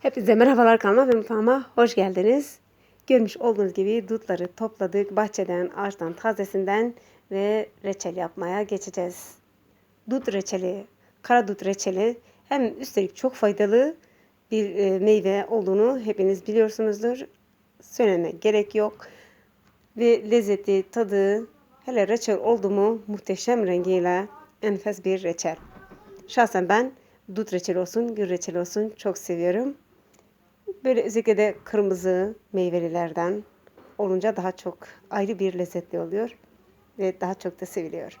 Hepinize merhabalar kanalıma ve mutfağıma hoş geldiniz. Görmüş olduğunuz gibi dutları topladık. Bahçeden, ağaçtan, tazesinden ve reçel yapmaya geçeceğiz. Dut reçeli, kara dut reçeli hem üstelik çok faydalı bir e, meyve olduğunu hepiniz biliyorsunuzdur. Söylemeye gerek yok. Ve lezzeti, tadı, hele reçel oldu mu muhteşem rengiyle enfes bir reçel. Şahsen ben dut reçeli olsun, gül reçeli olsun çok seviyorum. Böyle özellikle de kırmızı meyvelilerden olunca daha çok ayrı bir lezzetli oluyor. Ve daha çok da seviliyor.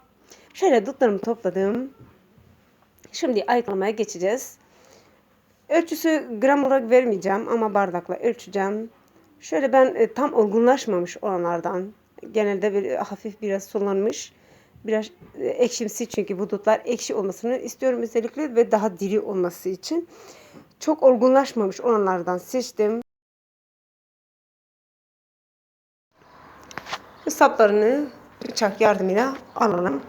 Şöyle dutlarımı topladım. Şimdi ayıklamaya geçeceğiz. Ölçüsü gram olarak vermeyeceğim ama bardakla ölçeceğim. Şöyle ben e, tam olgunlaşmamış olanlardan. Genelde böyle hafif biraz sulanmış. Biraz e, ekşimsi çünkü bu dutlar ekşi olmasını istiyorum özellikle ve daha diri olması için. Çok olgunlaşmamış olanlardan seçtim. Saplarını bıçak yardımıyla alalım.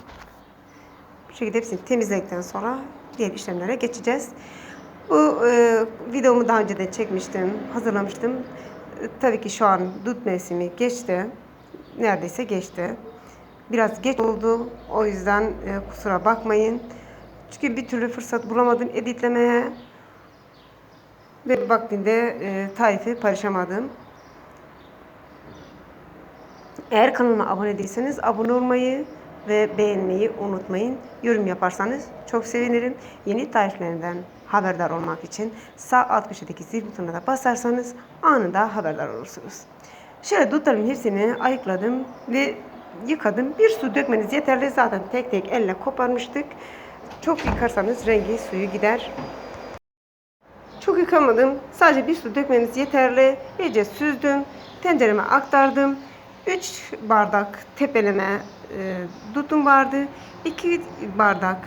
Bu şekilde hepsini temizledikten sonra diğer işlemlere geçeceğiz. Bu e, videomu daha önce de çekmiştim, hazırlamıştım. E, tabii ki şu an dut mevsimi geçti. Neredeyse geçti. Biraz geç oldu. O yüzden e, kusura bakmayın. Çünkü bir türlü fırsat bulamadım editlemeye. Ve vaktinde e, tarifi paylaşamadım. Eğer kanalıma abone değilseniz abone olmayı ve beğenmeyi unutmayın. Yorum yaparsanız çok sevinirim. Yeni tariflerinden haberdar olmak için sağ alt köşedeki zil butonuna da basarsanız anında haberdar olursunuz. Şöyle dutların hepsini ayıkladım ve yıkadım. Bir su dökmeniz yeterli. Zaten tek tek elle koparmıştık. Çok yıkarsanız rengi suyu gider. Çok yıkamadım. Sadece bir su dökmeniz yeterli. İyice süzdüm. Tencereme aktardım. 3 bardak tepeleme e, dutum vardı. 2 bardak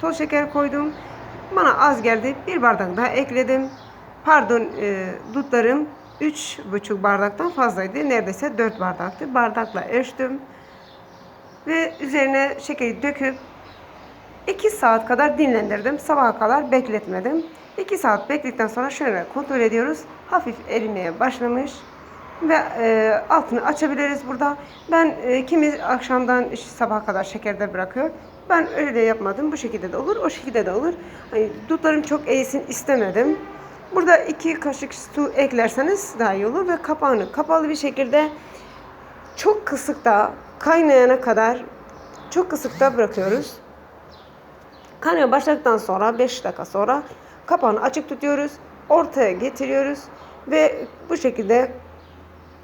toz şeker koydum. Bana az geldi. Bir bardak daha ekledim. Pardon e, dutlarım 3,5 bardaktan fazlaydı. Neredeyse 4 bardaktı. Bardakla ölçtüm. Ve üzerine şekeri döküp 2 saat kadar dinlendirdim. Sabaha kadar bekletmedim. 2 saat bekledikten sonra şöyle kontrol ediyoruz. Hafif erimeye başlamış. Ve e, altını açabiliriz burada. Ben e, kimi akşamdan işte sabaha kadar şekerde bırakıyor. Ben öyle de yapmadım. Bu şekilde de olur, o şekilde de olur. Hani dutlarım çok eğsin istemedim. Burada iki kaşık su eklerseniz daha iyi olur ve kapağını kapalı bir şekilde çok kısıkta kaynayana kadar çok kısıkta bırakıyoruz. Kaynamaya başladıktan sonra 5 dakika sonra kapağını açık tutuyoruz. Ortaya getiriyoruz ve bu şekilde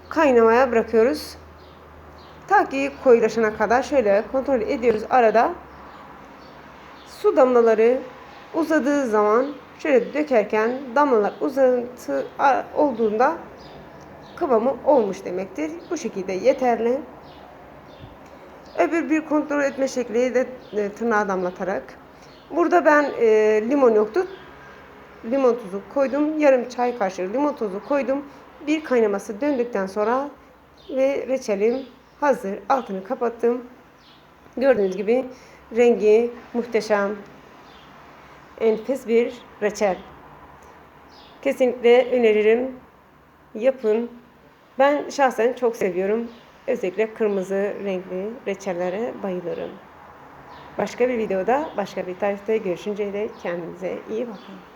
kaynamaya bırakıyoruz. Ta ki koyulaşana kadar şöyle kontrol ediyoruz arada. Su damlaları uzadığı zaman şöyle dökerken damlalar uzantı olduğunda kıvamı olmuş demektir. Bu şekilde yeterli. Öbür bir kontrol etme şekli de e, tırnağa damlatarak. Burada ben e, limon yoktu. Limon tuzu koydum. Yarım çay kaşığı limon tuzu koydum. Bir kaynaması döndükten sonra ve reçelim hazır. Altını kapattım. Gördüğünüz gibi rengi muhteşem. Enfes bir reçel. Kesinlikle öneririm. Yapın. Ben şahsen çok seviyorum. Özellikle kırmızı renkli reçellere bayılırım. Başka bir videoda, başka bir tarifte görüşünceye dek kendinize iyi bakın.